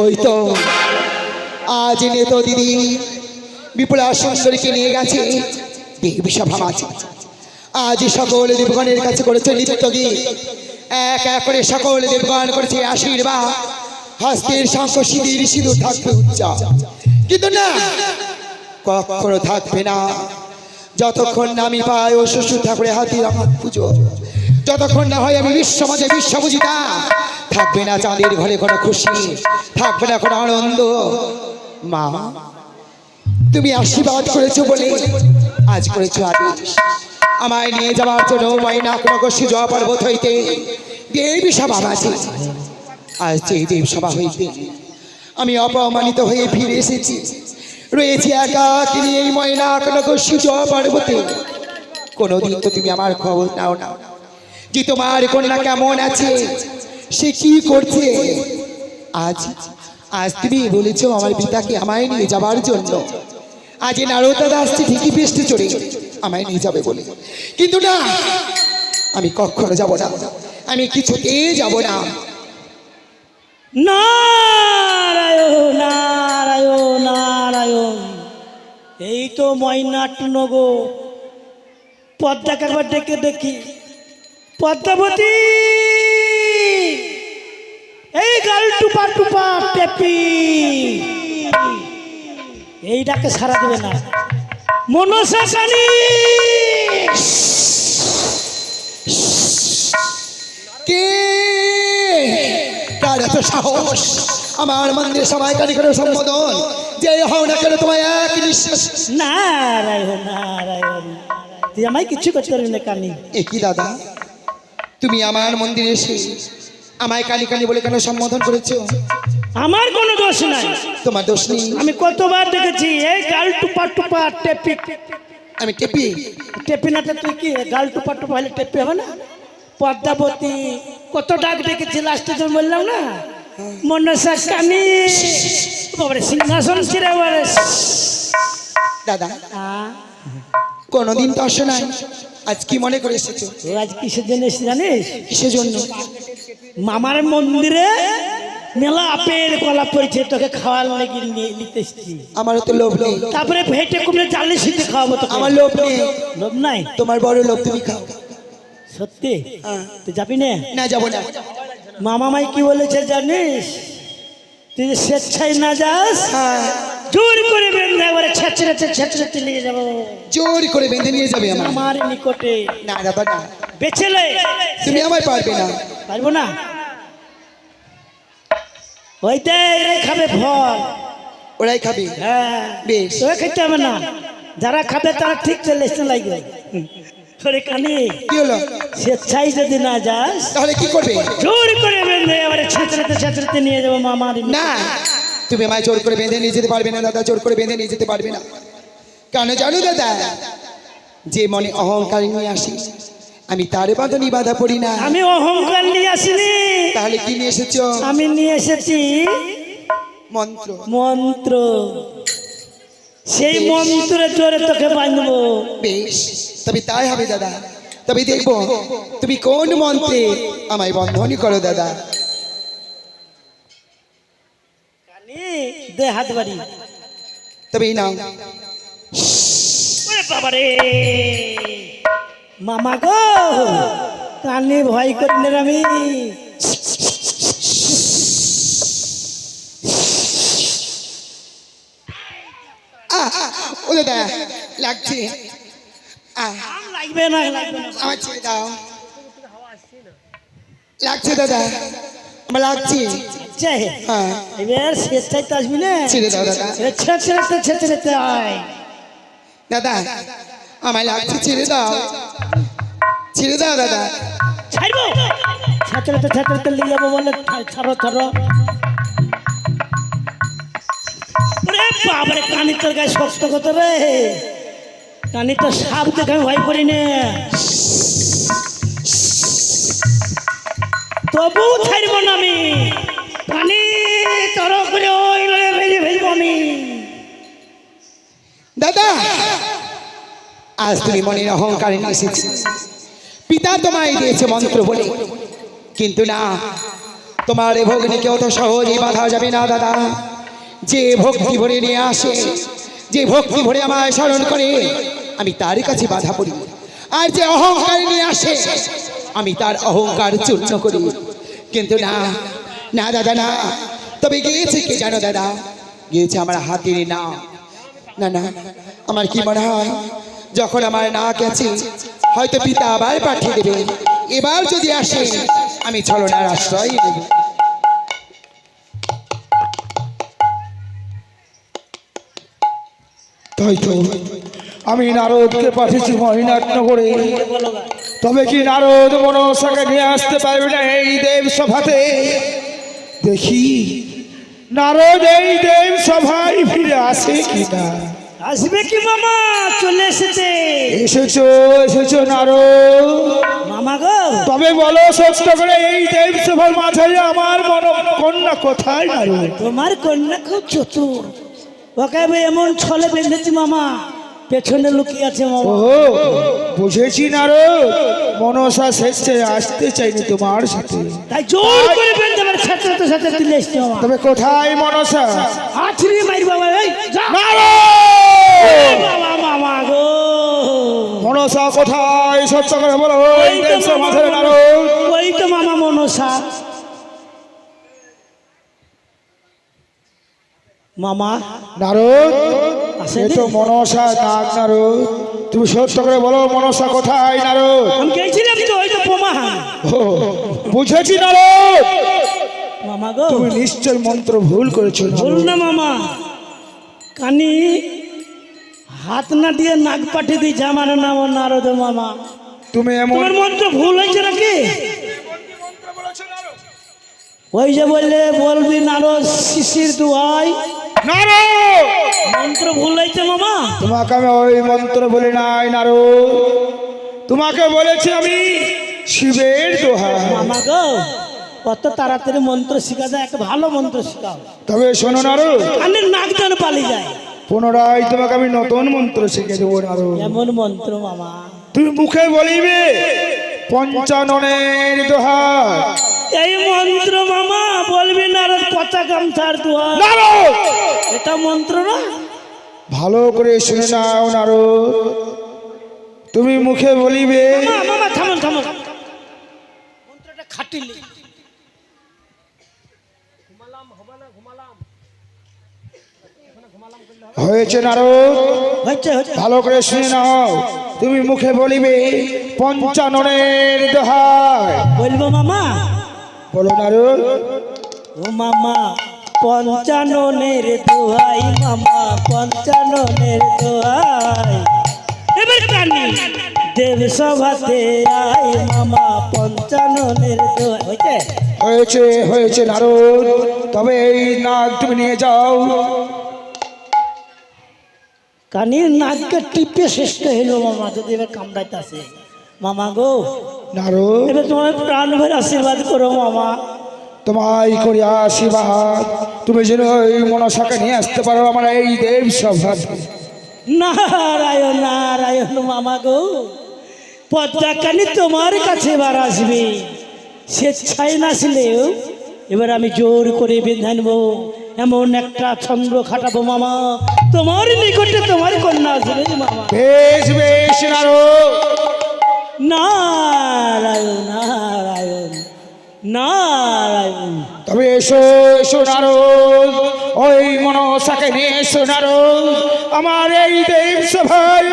ওই তো আজ নেতো দিদি বিপুল সুন্দরীকে নিয়ে গেছে। দেবী সভা মাঝে। আজ সকল দেবগণের কাছে করেছে নৃত্য গীত। এক এক করে সকল দেবগণ করেছে আশীর্বাদ। হস্তের শঙ্খ সিঁদির সিঁদুর থাকবে উচ্চা কিন্তু না, কখনো থাকবে না। যতক্ষণ না আমি পাই ও শ্বশুর ঠাকুরের হাতির আমার পুজো। যতক্ষণ না হয় আমি বিশ্ব মাঝে বিশ্ব বুঝিতা থাকবে না চাঁদের ঘরে কোনো খুশি, থাকবে না কোনো আনন্দ। মা, তুমি আশীর্বাদ করেছ বলে আজ করেছ আদেশ আমায় নিয়ে যাওয়ার জন্য মাইনা কোনো জয়া পর্বত হইতে দেবী সভা আছে আজ সেই দেব সভা হইতে আমি অপমানিত হয়ে ফিরে এসেছি। রয়েছি একা তিনি এই ময়না কোনো জয়া পর্বতে। কোনোদিন তো তুমি আমার খবর নাও না। যে তোমার কন্যা কেমন আছে? সে কি করছে? আজ আজ তুমি বলেছ আমার পিতাকে আমায় নিয়ে যাবার জন্য। আজ এই নারদা আসছে ঠিকই পেস্টে চড়ে আমায় নিয়ে যাবে বলে। কিন্তু না, আমি কখনো যাব না। আমি কিছু কিছুতেই যাব না। নারায়ণ নারায়ণ নারায়ণ, এই তো ময়নাটন গো পদ্মাকে একবার ডেকে দেখি। পদ্মাবতী! এই গাল টুপা টুপা টেপি এই ডাকে সারা দেবে না। মনসা কানী কে? কার এত সাহস? আমার মন্দিরে সবাই কারি করে সম্বোধন। যে হও না কেন তোমায় এক নিঃশ্বাস। নারায়ণ নারায়ণ। তুই আমায় কিছু করতে পারবি না কানি। একই দাদা? তুমি আমার মন্দিরে এসে আমায় কালী কালী বলে কেন সম্বোধন করেছ? আমার কোনো দোষ নাই। তোমার দোষ নেই। আমি কতবার দেখেছি এই গাল টুপা টুপা টেপি। আমি টেপি? টেপি না তো তুই কি গাল টুপা টুপা হলে টেপি হবে না? পদ্মাবতী কত ডাক দেখেছি লাস্টে তো বললাম না? মনসা কানি। বাবারে সিংহাসন ছিঁড়ে বাবারে দাদা কোনোদিন তো আসো নাই। আজ কি মনে করে এসেছ? আজ কিসের জন্য এসেছি জানিস? কিসের জন্য? মামার মন্দিরে মেলা আপেল কলা পড়েছে তোকে খাওয়ার লেগে নিয়ে নিতে এসেছি। আমারও তো লোভ নেই। তারপরে ভেটে কুমড়ে চালে শীতে খাওয়াবো তো আমার লোভ নেই। লোভ নাই? তোমার বড় লোভ তুমি খাও। সত্যি? হ্যাঁ। তুই যাবি না? না যাব না। মামা মাই কি বলেছে জানিস? তুই স্বেচ্ছায় না যাস হ্যাঁ। জোর করে বেঁধে একবারে ছেঁচড়েতে ছেঁচড়েতে নিয়ে যাব। জোর করে বেঁধে নিয়ে যাবে আমার আমার নিকটে না দাদা। না বেছেলে তুমি আমায় পারবে না। পারব না? ওইতে খাবে ফল। ওরাই খাবে? হ্যাঁ। বেশ। তোকে খেতে হবে না। যারা খাবে তারা ঠিক চলে এসে লাগবে। ওরে কানে। কি হলো? স্বেচ্ছায় যদি না যাস তাহলে কি করবে? জোর করে বেঁধে এবারে ছেঁচড়েতে ছেঁচড়েতে নিয়ে যাব মামার না তুমি আমায় জোর করে বেঁধে নিয়ে যেতে পারবে না দাদা জোর করে বেঁধে নিয়ে যেতে পারবে না। কেন জানো দাদা? যে মনে অহংকার নিয়ে আসি আমি তার বাঁধনি বাধা পড়ি না। আমি অহংকার নিয়ে আসিনি। তাহলে কি নিয়ে এসেছ? আমি নিয়ে এসেছি মন্ত্র। মন্ত্র। সেই মন্ত্রে জোরে তোকে বাঁধবো। বেশ। তবে তাই হবে দাদা। তবে দেখব তুমি কোন মন্ত্রে আমায় বন্ধনী করো দাদা কানে দে হাত বাড়ি। তবে এই নাও। ওরে বাবারে। মামা গো কানে ভয় করি না রে আমি। ও দাদা লাগছে। লাগবে না। আমার ছেড়ে দাও। লাগছে দাদা। আমার লাগছে। আচ্ছা, হ্যাঁ। এবার আসবি না? ছেড়ে ছেঁচড়েতে আয়। দাদা আমায় লাগছে ছেড়ে দাও। ছেড়ে দাও দাদা। ছাড়বো? নিয়ে যাব বলে ছাড়ো ছাড়ো। বাবারে কানি তোর গায়ে শক্ত কত রে। কানি তো সাপ দেখে আমি ভয় করি না। তবু ছাড়বো না আমি। করে ওই ভেজে আমি। দাদা, আজ তুমি মনের অহংকারে পিতা তোমায় দিয়েছে মন্ত্র বলে। কিন্তু না, তোমার এ ভগ্নিকে অত সহজেই বাধা যাবে না, দাদা। যে ভক্তি ভরে নিয়ে আসে, যে ভক্তি ভরে আমায় স্মরণ করে, আমি তার কাছে বাধা পড়ি। আর যে অহংকার নিয়ে আসে, আমি তার অহংকার চূর্ণ করি। কিন্তু না না, দাদা, না। তবে গিয়েছে কে জানো, দাদা? গিয়েছে আমার হাতের না। না না, আমার কি মনে হয়, যখন আমার না গেছে, হয়তো পিতা আবার পাঠিয়ে দেবে। এবার যদি আসে, আমি ছলনার আশ্রয় নেব। তাই তো, আমি নারদকে পাঠিয়েছি মহিনাটনগরে। তবে কি নারদ মনসাকে নিয়ে আসতে পারবে না এই দেব সভাতে দেখি। নারদ এই দেব সভায় ফিরে আসে কি না আসবে কি মামা? চলে এসেছে। এসেছ এসেছ নারদ। মামা গো। তবে বলো সত্য করে এই দেব সভার মাঝে আমার মন কন্যা কোথায় নারদ? তোমার কন্যা খুব চতুর। ওকে এমন ছলে বেঁধেছি মামা। পেছনে লুকিয়ে আছে মামা। ও বুঝেছি নারদ। মনসা স্বেচ্ছায় আসতে চাইনি তোমার সাথে। তাই জোর করে বেঁধে আমার সাথে তো সাথে তুলে এসছে মামা। তবে কোথায় মনসা? আছড়ি মারি বাবা এই যা। নারদ! বাবা মামা গো। মনসা কোথায়? সত্য করে বলো। ওই তো মামা ওই তো মামা মনসা। মামা। নারদ? এ তো মনসা নাগ নারদ তুমি সত্য করে বলো মনসা কোথায় নারদ আমি গেছিলাম তো ওই তো পোমা বুঝেছি নারদ মামা গো। তুমি নিশ্চয় মন্ত্র ভুল করেছ। বল না মামা। কানি হাত না দিয়ে নাক পাঠিয়ে দিয়েছে আমার নাম নারদ মামা। তুমি এমন মন্ত্র ভুল হয়েছে নাকি? ওই যে বললে বলবি নারদ শিশির নারদ! মন্ত্র ভুল তোমাকে আমি ওই মন্ত্র বলি নাই নারদ। তোমাকে বলেছি আমি শিবের দোহা কত তাড়াতাড়ি মন্ত্র শিখা যায় একটা ভালো মন্ত্র শিখাও। তবে শোনো নারদ। কানের নাক যেন পালিয়ে যায়। পুনরায় তোমাকে আমি নতুন মন্ত্র শিখে দেবো নারদ। এমন মন্ত্র মামা। তুমি মুখে বলিবে পঞ্চাননের দোহা এই মন্ত্র মামা বলবি নারদ পচা গামছার নারদ! এটা মন্ত্র না? ভালো করে শুনে নাও নারদ। তুমি মুখে বলিবে মামা মামা থামুন থামুন। মন্ত্রটা খাটিলি। হয়েছে নারদ। হচ্ছে ভালো করে শুনে নাও। তুমি মুখে বলিবে পঞ্চাননের দোহায় বলব মামা। বলো নারদ। ও মামা। পঞ্চাননের দোহাই মামা পঞ্চাননের দোহাই। এবার কানি দেব সভাতে আয় মামা পঞ্চাননের দোহাই। হয়েছে? হয়েছে হয়েছে নারদ। তবে এই নাক তুমি নিয়ে যাও। কানির নাককে টিপে শেষ হইল মামা যদি এবার কামড়াইতেছে মামা গো নারদ। এবার তোমার প্রাণ ভরে আশীর্বাদ করো মামা। তোমায় করি আশীর্বাদ। তুমি যেন ওই মনসাকে নিয়ে আসতে পারো আমার এই দেব সভা। নারায়ণ নারায়ণ মামা গো পদ্মাকানি তোমার কাছে এবার আসবে। স্বেচ্ছায় নাচলেও এবার আমি জোর করে বেঁধে নেব। এমন একটা ছন্দ খাটাবো মামা। তোমার নিকটে তোমার কন্যা আসবে মামা। বেশ বেশ নারায়ণ নারায়ণ নারায়ণ। তবে এসো এসো ওই মনসাকে নিয়ে এসো নারদ। আমার এই দেব সভায়